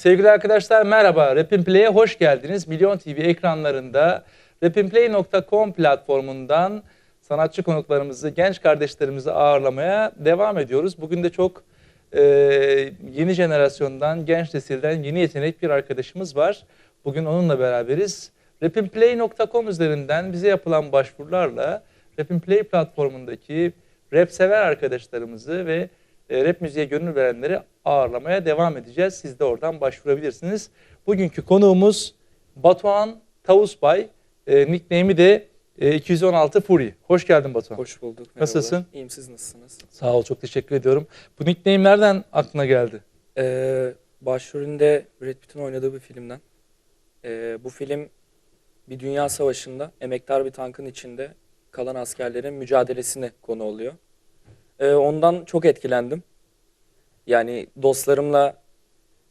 Sevgili arkadaşlar merhaba. Rapin Play'e hoş geldiniz. Milyon TV ekranlarında rapinplay.com platformundan sanatçı konuklarımızı, genç kardeşlerimizi ağırlamaya devam ediyoruz. Bugün de çok e, yeni jenerasyondan, genç nesilden yeni yetenek bir arkadaşımız var. Bugün onunla beraberiz. Rapinplay.com üzerinden bize yapılan başvurularla Rapinplay platformundaki rap sever arkadaşlarımızı ve e, rap müziğe gönül verenleri ağırlamaya devam edeceğiz. Siz de oradan başvurabilirsiniz. Bugünkü konuğumuz Batuhan Tavusbay. E, nickname'i de e, 216 Fury. Hoş geldin Batuhan. Hoş bulduk. merhabalar. Nasılsın? İyiyim siz nasılsınız? Sağ ol, çok teşekkür ediyorum. Bu nickname nereden aklına geldi? Ee, başrolünde Brad Pitt'in oynadığı bir filmden. Ee, bu film bir dünya savaşında emektar bir tankın içinde kalan askerlerin mücadelesine konu oluyor. Ee, ondan çok etkilendim. Yani dostlarımla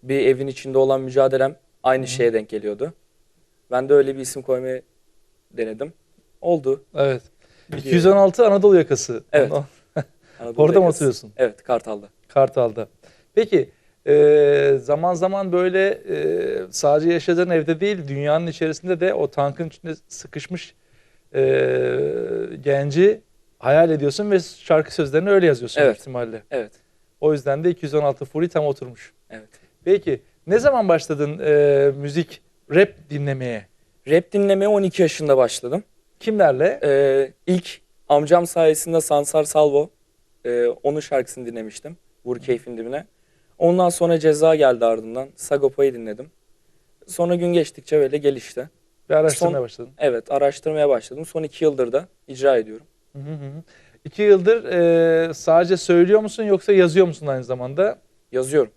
bir evin içinde olan mücadelem aynı şeye denk geliyordu. Ben de öyle bir isim koymayı denedim. Oldu. Evet. 216 Anadolu yakası. Evet. Ondan- Anadolu Orada mı yakası. oturuyorsun? Evet, Kartal'da. Kartal'da. Peki e, zaman zaman böyle e, sadece yaşadığın evde değil dünyanın içerisinde de o tankın içinde sıkışmış e, genci hayal ediyorsun ve şarkı sözlerini öyle yazıyorsun Evet. ihtimalle. Evet, O yüzden de 216 Fury tam oturmuş. evet. Peki ne zaman başladın e, müzik, rap dinlemeye? Rap dinlemeye 12 yaşında başladım. Kimlerle? Ee, ilk amcam sayesinde Sansar Salvo, e, onun şarkısını dinlemiştim. Vur keyfin dibine. Ondan sonra Ceza geldi ardından. Sagopa'yı dinledim. Sonra gün geçtikçe böyle gelişti. Bir araştırmaya son- başladın. Evet, araştırmaya başladım. Son iki yıldır da icra ediyorum. Hı hı hı. İki yıldır e, sadece söylüyor musun yoksa yazıyor musun aynı zamanda? Yazıyorum.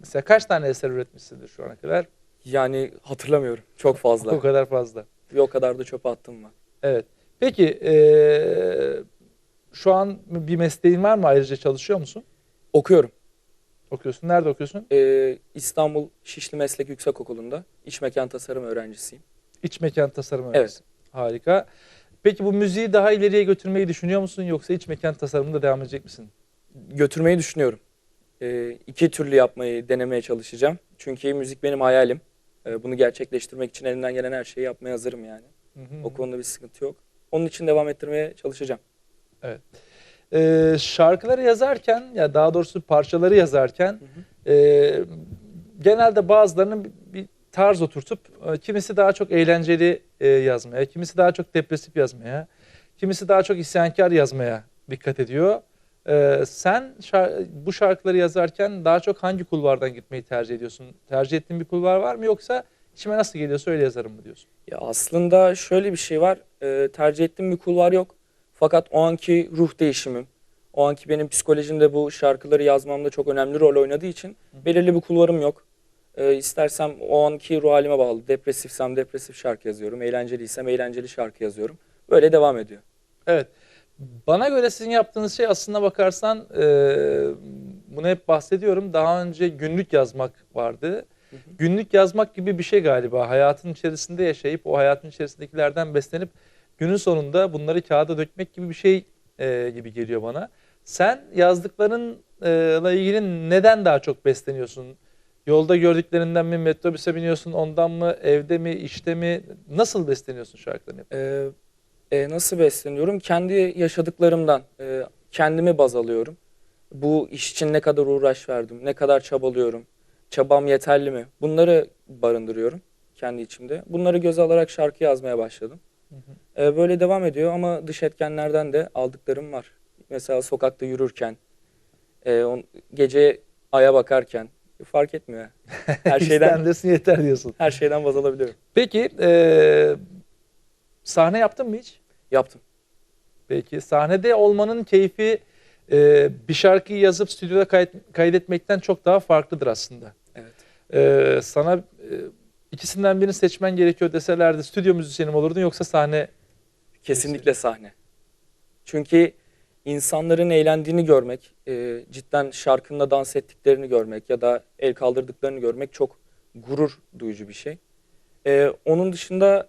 Mesela kaç tane eser üretmişsindir şu ana kadar? Yani hatırlamıyorum. Çok O fazla. kadar fazla. Bir o kadar da çöpe attım var. Evet. Peki eee, şu an bir mesleğin var mı? Ayrıca çalışıyor musun? Okuyorum. Okuyorsun. Nerede okuyorsun? Ee, İstanbul Şişli Meslek Yüksekokulu'nda iç mekan tasarım öğrencisiyim. İç mekan tasarım Evet. öğrencisi. Harika. Peki bu müziği daha ileriye götürmeyi düşünüyor musun yoksa iç mekan tasarımında devam edecek misin? götürmeyi düşünüyorum. Ee, iki türlü yapmayı denemeye çalışacağım. Çünkü müzik benim hayalim. Ee, bunu gerçekleştirmek için elimden gelen her şeyi yapmaya hazırım yani. Hı hı. O konuda bir sıkıntı yok. Onun için devam ettirmeye çalışacağım. Eee, şarkıları yazarken ya daha doğrusu parçaları yazarken eee, genelde bazılarının bir tarz oturtup e, kimisi daha çok eğlenceli e, yazmaya, kimisi daha çok depresif yazmaya, kimisi daha çok isyankar yazmaya dikkat ediyor. Eee, sen bu şarkıları yazarken daha çok hangi kulvardan gitmeyi tercih ediyorsun? Tercih ettiğin bir kulvar var mı yoksa içime nasıl geliyorsa öyle yazarım mı diyorsun? Ya aslında şöyle bir şey var. Tercih ettiğim bir kulvar yok. Fakat o anki ruh değişimim, o anki benim psikolojimde bu şarkıları yazmamda çok önemli rol oynadığı için belirli bir kulvarım yok. Ee, istersem o anki ruh halime bağlı. Depresifsem depresif şarkı yazıyorum. Eğlenceliysem eğlenceli şarkı yazıyorum. Böyle devam ediyor. Evet. Bana göre sizin yaptığınız şey aslına bakarsan e, bunu hep bahsediyorum. Daha önce günlük yazmak vardı. hı. Günlük yazmak gibi bir şey galiba. Hayatın içerisinde yaşayıp o hayatın içerisindekilerden beslenip günün sonunda bunları kağıda dökmek gibi bir şey e, gibi geliyor bana. Sen yazdıklarınla ilgili neden daha çok besleniyorsun? Yolda gördüklerinden mi, metrobüse biniyorsun, ondan mı, evde mi, işte mi? Nasıl besleniyorsun şarkılarını? Ee, e, nasıl besleniyorum? Kendi yaşadıklarımdan e, kendimi baz alıyorum. Bu iş için ne kadar uğraş verdim, ne kadar çabalıyorum, çabam yeterli mi? Bunları barındırıyorum kendi içimde. Bunları göze alarak şarkı yazmaya başladım. Ee, böyle devam ediyor ama dış etkenlerden de aldıklarım var. Mesela sokakta yürürken, e, on, gece aya bakarken fark etmiyor. Her şeyden İstendesin yeter diyorsun. her şeyden baz alabiliyorum. Peki eee, sahne yaptın mı hiç? Yaptım. Peki sahnede olmanın keyfi eee, bir şarkıyı yazıp stüdyoda kayıt- kaydetmekten çok daha farklıdır aslında. Evet. Eee, sana eee, ikisinden birini seçmen gerekiyor deselerdi stüdyo müzisyeni mi olurdun yoksa sahne? Kesinlikle sahne. Çünkü insanların eğlendiğini görmek, e, cidden şarkında dans ettiklerini görmek ya da el kaldırdıklarını görmek çok gurur duyucu bir şey. E, onun dışında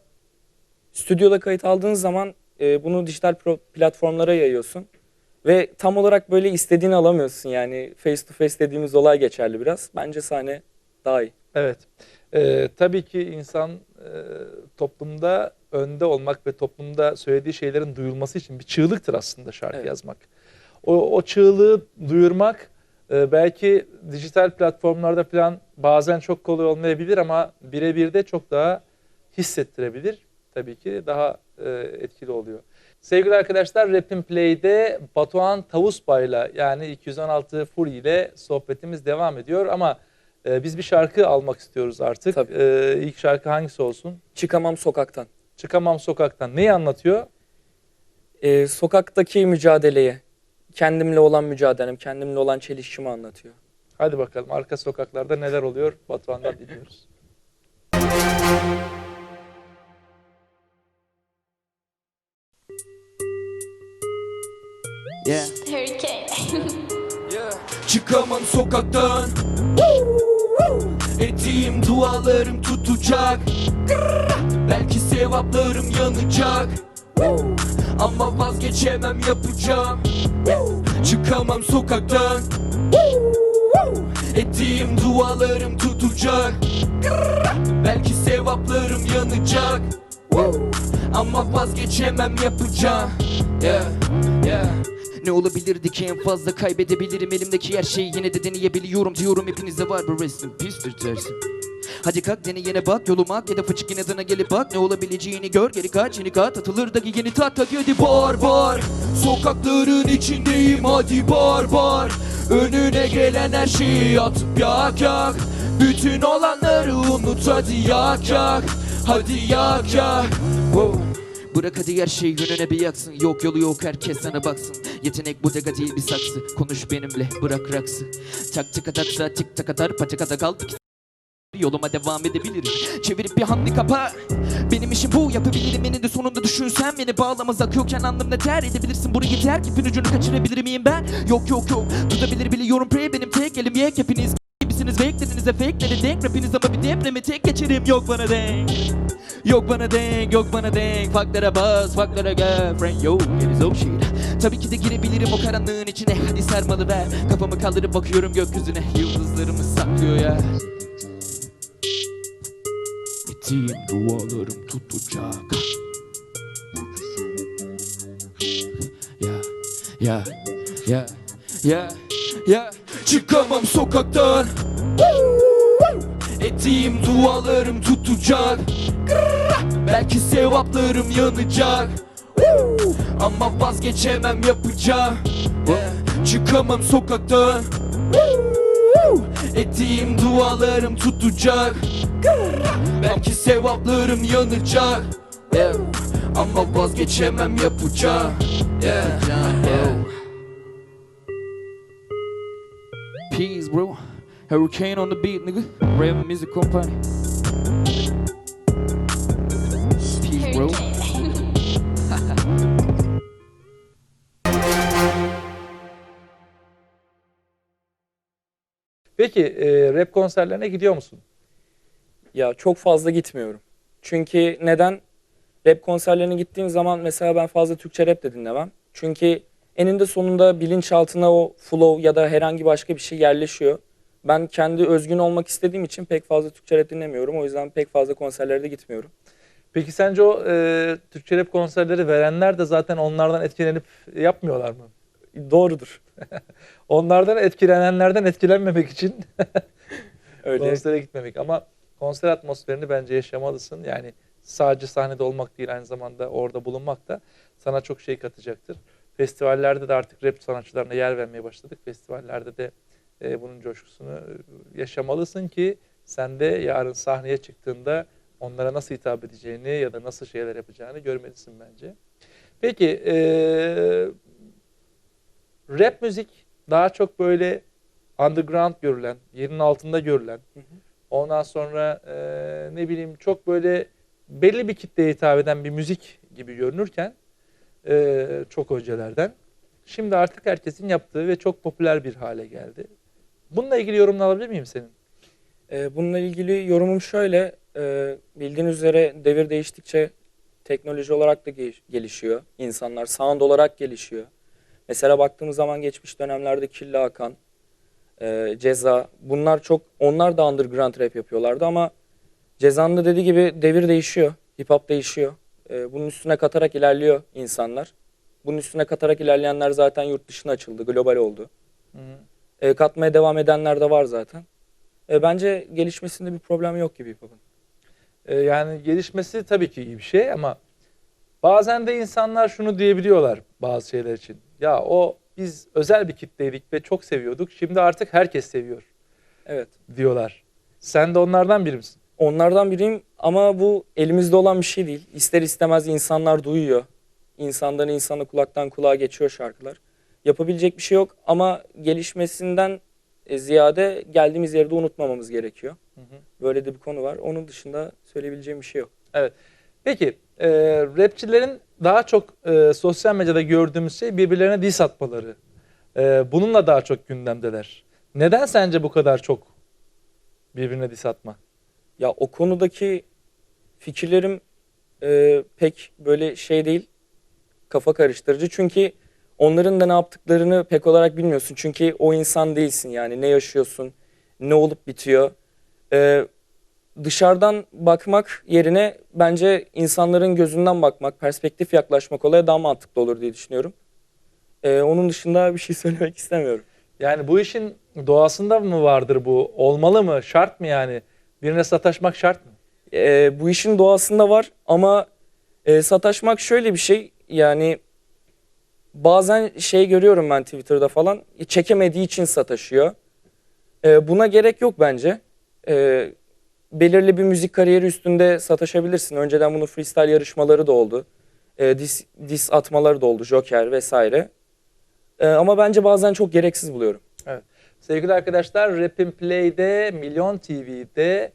stüdyoda kayıt aldığın zaman e, bunu dijital platformlara yayıyorsun. Ve tam olarak böyle istediğini alamıyorsun yani face to face dediğimiz olay geçerli biraz. Bence sahne daha iyi. Evet. Ee, tabii ki insan e, toplumda önde olmak ve toplumda söylediği şeylerin duyulması için bir çığlıktır aslında şarkı Evet. yazmak. O, o çığlığı duyurmak e, belki dijital platformlarda falan bazen çok kolay olmayabilir ama birebir de çok daha hissettirebilir. Tabii ki daha e, etkili oluyor. Sevgili arkadaşlar Rapin Play'de Batuhan Tavusbay'la yani 216 Fury ile sohbetimiz devam ediyor ama e, biz bir şarkı almak istiyoruz artık. Tabii. E, ilk şarkı hangisi olsun? Çıkamam sokaktan. Çıkamam Sokak'tan. Neyi anlatıyor? Ee, sokaktaki mücadeleyi, kendimle olan mücadelem, kendimle olan çelişkimi anlatıyor. Hadi bakalım arka sokaklarda neler oluyor Batuhan'dan dinliyoruz. Yeah. Hurricane. Çıkamam sokaktan Ettiğim dualarım tutacak Belki sevaplarım yanacak. Ama vazgeçemem yapacağım. Çıkamam sokaktan. Ettiğim dualarım tutacak. Belki sevaplarım yanacak. Ama vazgeçemem yapacağım. Yeah, yeah. Ne olabilirdi ki en fazla kaybedebilirim? Elimdeki her şeyi yine de deneyebiliyorum diyorum. Hepinize var bu resmin pistir tersim Hadi kalk dene yine bak yoluma ya da fıçık yine dana gelip bak. Ne olabileceğini gör geri kaç yeni kat. Atılır da yeni tat hadi hadi bar bar. Sokakların içindeyim hadi bar bar. Önüne gelen her şeyi atıp yak yak. Bütün olanları unut hadi yak yak. Hadi yak yak. Wow. Bırak hadi her şey yönüne bir yaksın. Yok yolu yok herkes sana baksın. Yetenek bu dega değil bir saksı. Konuş benimle bırak raksı Tak tık ataksa tik tak atar patikada kal tik- Yoluma devam edebilirim Çevirip bir handikapa Benim işim bu. Yapabilirim. Eninde sonunda düşünsen Beni bağlamaz. Akıyorken anlamda ter edebilirsin. Burayı terk ipin ucunu kaçırabilir miyim ben? Yok yok yok. Tutabilir biliyorum. Pray benim tek elim. Yek Hepiniz gibisiniz. Beklerinize fake'lere denk. Rapiniz ama bir depremi tek geçerim. Yok bana denk. Yok bana denk, yok bana denk. Faklara bas, faklara gel Friend. Yo, it is oh shit Tabii ki de girebilirim o karanlığın içine. Hadi sarmalı ver. Kafamı kaldırıp bakıyorum gökyüzüne. Yıldızlarımı saklıyor ya Ettiğim dualarım tutacak. Ya, ya, ya, ya, ya. Çıkamam sokaktan. Ettiğim dualarım tutacak. Belki sevaplarım yanacak. Ama vazgeçemem yapacağım. Çıkamam sokaktan. Ettiğim dualarım tutacak Belki sevaplarım yanacak. Ama vazgeçemem yapacağım Peace bro. Hurricane on the beat nigga. Raven Music Company. Peace bro. Peki e, rap konserlerine gidiyor musun? Ya çok fazla gitmiyorum. Çünkü neden? Rap konserlerine gittiğim zaman mesela ben fazla Türkçe rap de dinlemem. Çünkü eninde sonunda bilinçaltına o flow ya da herhangi başka bir şey yerleşiyor. Ben kendi özgün olmak istediğim için pek fazla Türkçe rap dinlemiyorum. O yüzden pek fazla konserlere de gitmiyorum. Peki sence o e, Türkçe rap konserleri verenler de zaten onlardan etkilenip yapmıyorlar mı? Doğrudur. Onlardan etkilenenlerden etkilenmemek için Öyle. konsere gitmemek ama konser atmosferini bence yaşamalısın. Yani sadece sahnede olmak değil aynı zamanda orada bulunmak da sana çok şey katacaktır. Festivallerde de artık rap sanatçılarına yer vermeye başladık. Festivallerde de e, bunun coşkusunu e, yaşamalısın ki sen de yarın sahneye çıktığında onlara nasıl hitap edeceğini ya da nasıl şeyler yapacağını görmelisin bence. Peki e, rap müzik daha çok böyle underground görülen, yerin altında görülen, Hı hı. Ondan sonra e, ne bileyim çok böyle belli bir kitleye hitap eden bir müzik gibi görünürken e, çok öncelerden şimdi artık herkesin yaptığı ve çok popüler bir hale geldi. Bununla ilgili yorumunu alabilir miyim senin? Ee, bununla ilgili yorumum şöyle. e, bildiğiniz üzere devir değiştikçe teknoloji olarak da ge- gelişiyor. İnsanlar sound olarak gelişiyor. Mesela baktığımız zaman geçmiş dönemlerde Killa Hakan, e, Ceza. Bunlar çok onlar da underground rap yapıyorlardı ama Ceza'nın da dediği gibi devir değişiyor. Hip hop değişiyor. E, bunun üstüne katarak ilerliyor insanlar. Bunun üstüne katarak ilerleyenler zaten yurt dışına açıldı, global oldu. E, katmaya devam edenler de var zaten. E, bence gelişmesinde bir problem yok gibi hip hop'un. Ee, yani gelişmesi tabii ki iyi bir şey ama bazen de insanlar şunu diyebiliyorlar bazı şeyler için. Ya o biz özel bir kitleydik ve çok seviyorduk. Şimdi artık herkes seviyor Evet. diyorlar. Sen de onlardan biri misin? Onlardan biriyim ama bu elimizde olan bir şey değil. İster istemez insanlar duyuyor. İnsandan insana kulaktan kulağa geçiyor şarkılar. Yapabilecek bir şey yok ama gelişmesinden e, ziyade geldiğimiz yerde unutmamamız gerekiyor. Böyle de bir konu var. Onun dışında söyleyebileceğim bir şey yok. Peki e, rapçilerin daha çok e, sosyal medyada gördüğümüz şey birbirlerine diss atmaları. E, bununla daha çok gündemdeler. Neden sence bu kadar çok birbirine diss atma? Ya o konudaki fikirlerim e, pek böyle şey değil, kafa karıştırıcı. Çünkü onların da ne yaptıklarını pek olarak bilmiyorsun. Çünkü o insan değilsin yani. Ne yaşıyorsun, ne olup bitiyor. E, dışarıdan bakmak yerine bence insanların gözünden bakmak, perspektif yaklaşmak olaya daha mantıklı olur diye düşünüyorum. E, onun dışında bir şey söylemek istemiyorum. Yani bu işin doğasında mı vardır bu? Olmalı mı? Şart mı yani? Birine sataşmak şart mı? E, bu işin doğasında var ama e, sataşmak şöyle bir şey yani bazen şey görüyorum ben Twitter'da falan çekemediği için sataşıyor. E, buna gerek yok bence. E, belirli bir müzik kariyeri üstünde sataşabilirsin. Önceden bunun freestyle yarışmaları da oldu. E, dis, dis atmaları da oldu Joker vesaire. E, ama bence bazen çok gereksiz buluyorum. Sevgili arkadaşlar Rapin Play'de Milyon TV'de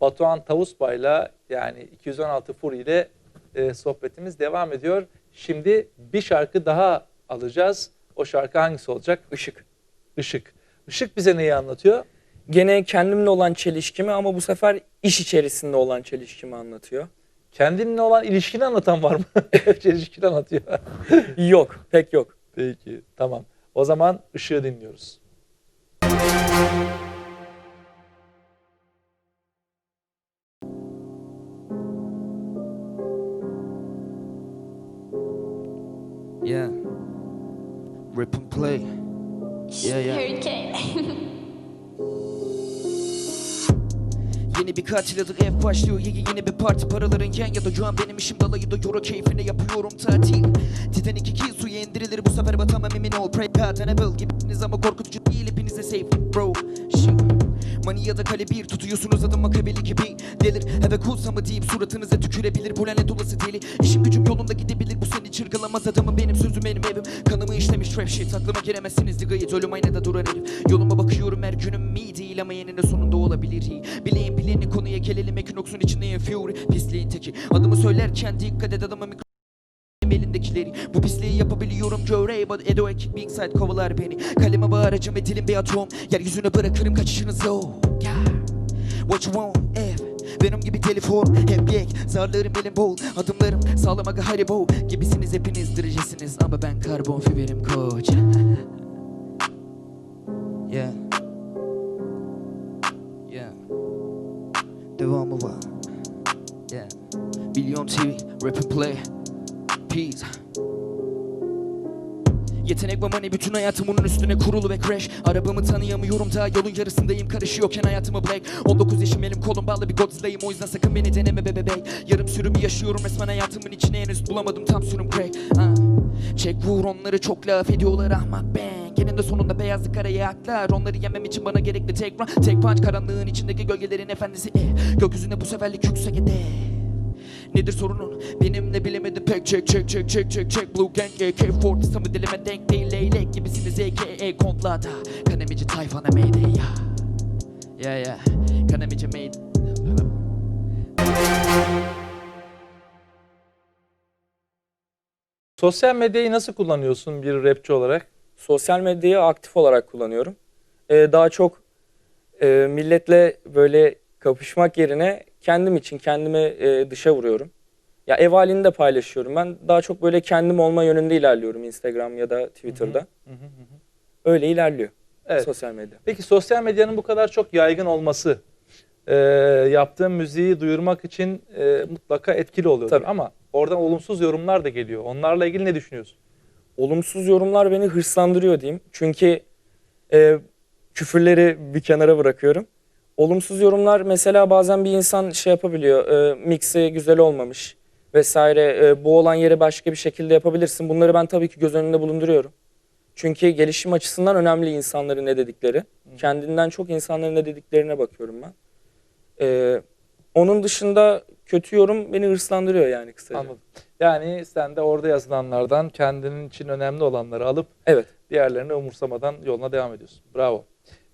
Batuhan Tavusbay'la yani 216 Furi ile e, sohbetimiz devam ediyor. Şimdi bir şarkı daha alacağız. O şarkı hangisi olacak? Işık. Işık. Işık bize neyi anlatıyor? Gene kendimle olan çelişkimi ama bu sefer iş içerisinde olan çelişkimi anlatıyor. Kendinle olan ilişkini anlatan var mı? Çelişkini anlatıyor. Yok, pek yok. Peki tamam. O zaman ışığı dinliyoruz. Yeah. Rip and play. Yeah, yeah. Hurricane. Yeni bir katil adı ev başlıyor. Yeni yeni bir parti. Paraların yan ya da Şu an benim işim dalayı da euro keyfine yapıyorum tatil. Titanic 2 suya indirilir. Bu sefer batamam emin ol. Pray God and Abel gibiniz ama korkutucu değil. Hepinize safe bro. Mani ya da kale bir tutuyorsunuz adım makabeli gibi. Delir eve kulsa mı? deyip suratınıza tükürebilir. Bu lanet olası deli. İşim gücüm yolunda gidebilir. Bu seni çırgılamaz adamım benim sözüm benim evim. Kanımı işlemiş trap shit. Aklıma giremezsiniz. Ligayı Ölüm aynada durar herif Yoluma bakıyorum her günüm iyi değil ama yenine sonunda olabilir. İyi Bileğin bileni konuya gelelim. Equinox'un içindeyim fury. Pisliğin teki. Adımı söylerken dikkat et adama mikro elindekileri Bu pisliği yapabiliyorum Joe But Edo ekip Big Side kovalar beni. Kaleme bağıracağım ve dilim bir atom. Yeryüzüne bırakırım kaçışınızı. Oh yeah. What you want? İf benim gibi telefon. Hep yek Zarlarım elim bol. Adımlarım sağlam aga haribo. Gibisiniz hepiniz derecesiniz Ama ben karbon fiberim koç. Yeah. Yeah. Devamı var. Yeah. Milyon TV Rap and play Peace. Yetenek ve money bütün hayatım onun üstüne kurulu ve crash. Arabamı tanıyamıyorum daha yolun yarısındayım. Karışıyorken hayatımı black 19 yaşım elim kolum bağlı bir Godzilla'yım. O yüzden sakın beni deneme be bebek Yarım sürümü yaşıyorum resmen. Hayatımın içine henüz bulamadım. Tam sürüm crack. Ha. Çek vur onları çok laf ediyorlar. Ahmak bang. Eninde sonunda beyazlık araya aklar. Onları yemem için bana gerekli tek run. Tek punch karanlığın içindeki gölgelerin efendisi. Eh. Gökyüzüne bu seferlik yüksek hedef Nedir sorunun? Benim ne bilemedim. Pek çek çek çek çek çek çek. Blue Gang AK-40 samı dilime denk değil Leylek gibisiniz AKA kontlada Kanemici tayfana mayday ya. Ya ya. Kanemici made Sosyal medyayı nasıl kullanıyorsun bir rapçi olarak? Sosyal medyayı aktif olarak kullanıyorum. Ee, daha çok e, milletle böyle kapışmak yerine kendim için kendimi e, dışa vuruyorum. Ya ev halini de paylaşıyorum. Ben daha çok böyle kendim olma yönünde ilerliyorum Instagram ya da Twitter'da. Öyle ilerliyor. Evet. sosyal medya. Peki sosyal medyanın bu kadar çok yaygın olması e, yaptığın müziği duyurmak için e, mutlaka etkili oluyor. Tabii. Ama oradan olumsuz yorumlar da geliyor. Onlarla ilgili ne düşünüyorsun? Olumsuz yorumlar beni hırslandırıyor diyeyim. Çünkü e, küfürleri bir kenara bırakıyorum. Olumsuz yorumlar mesela bazen bir insan şey yapabiliyor. E, mixi güzel olmamış vesaire. E, bu olan yeri başka bir şekilde yapabilirsin. Bunları ben tabii ki göz önünde bulunduruyorum. Çünkü gelişim açısından önemli insanların ne dedikleri. Kendinden çok insanların ne dediklerine bakıyorum ben. E, onun dışında kötü yorum beni hırslandırıyor yani kısaca. Anladım. Yani sen de orada yazılanlardan kendinin için önemli olanları alıp Evet. diğerlerini umursamadan yoluna devam ediyorsun. Bravo.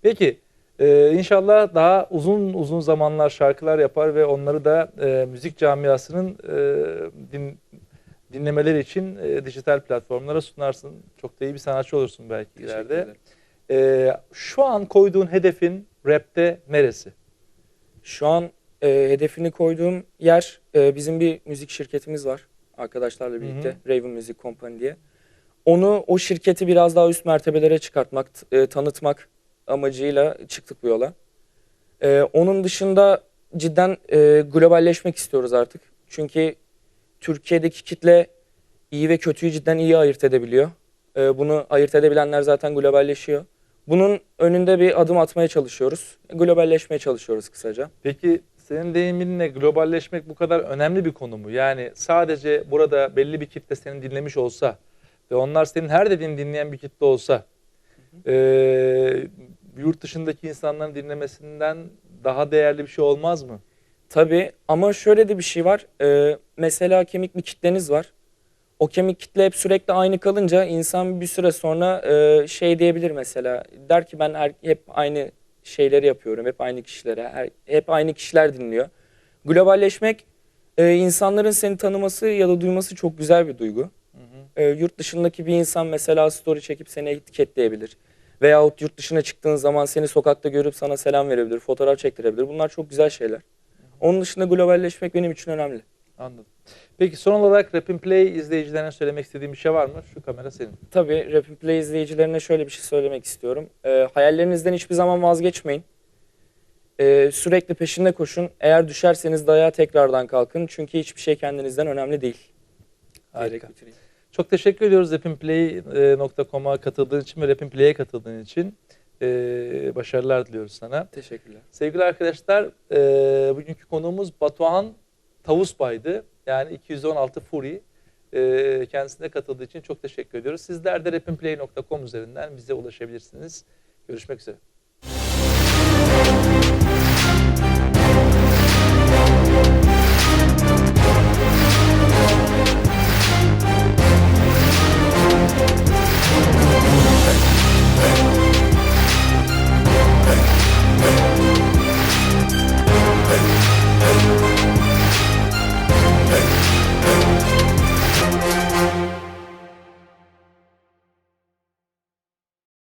Peki e, inşallah daha uzun uzun zamanlar şarkılar yapar ve onları da e, müzik camiasının e, din, dinlemeleri için e, dijital platformlara sunarsın. Çok da iyi bir sanatçı olursun belki Teşekkür ileride. ederim. E, şu an koyduğun hedefin rapte neresi? Şu an e, hedefini koyduğum yer e, bizim bir müzik şirketimiz var arkadaşlarla birlikte Raven Music Company diye. Onu o şirketi biraz daha üst mertebelere çıkartmak, e, tanıtmak amacıyla çıktık bu yola. E, onun dışında cidden e, globalleşmek istiyoruz artık. Çünkü Türkiye'deki kitle iyi ve kötüyü cidden iyi ayırt edebiliyor. E, bunu ayırt edebilenler zaten globalleşiyor. Bunun önünde bir adım atmaya çalışıyoruz. Globalleşmeye çalışıyoruz kısaca. Peki senin deyiminle globalleşmek bu kadar önemli bir konu mu? Yani sadece burada belli bir kitle seni dinlemiş olsa ve onlar senin her dediğini dinleyen bir kitle olsa eee, yurt dışındaki insanların dinlemesinden daha değerli bir şey olmaz mı? Tabii ama şöyle de bir şey var. Ee, mesela kemik bir kitleniz var. O kemik kitle hep sürekli aynı kalınca insan bir süre sonra e, şey diyebilir mesela. Der ki ben her- hep aynı şeyleri yapıyorum. Hep aynı kişilere. her- hep aynı kişiler dinliyor. Globalleşmek e, insanların seni tanıması ya da duyması çok güzel bir duygu. E, yurt dışındaki bir insan mesela story çekip seni etiketleyebilir. Veyahut yurt dışına çıktığın zaman seni sokakta görüp sana selam verebilir, fotoğraf çektirebilir. Bunlar çok güzel şeyler. Onun dışında globalleşmek benim için önemli. Anladım. Peki son olarak Rapin Play izleyicilerine söylemek istediğim bir şey var mı? Şu kamera senin. Tabii Rapid Play izleyicilerine şöyle bir şey söylemek istiyorum. Ee, hayallerinizden hiçbir zaman vazgeçmeyin. Ee, sürekli peşinde koşun. Eğer düşerseniz dayağa tekrardan kalkın. Çünkü hiçbir şey kendinizden önemli değil. Harika. Bitireyim. Çok teşekkür ediyoruz rapinplay.com'a katıldığın için ve Rapin Play'e katıldığın için. Eee, başarılar diliyoruz sana. Teşekkürler. Sevgili arkadaşlar, eee, bugünkü konuğumuz Batuhan Tavusbay'dı. Yani 216 Fury. Eee, kendisine katıldığı için çok teşekkür ediyoruz. Sizler de rapinplay.com üzerinden bize ulaşabilirsiniz. Görüşmek üzere.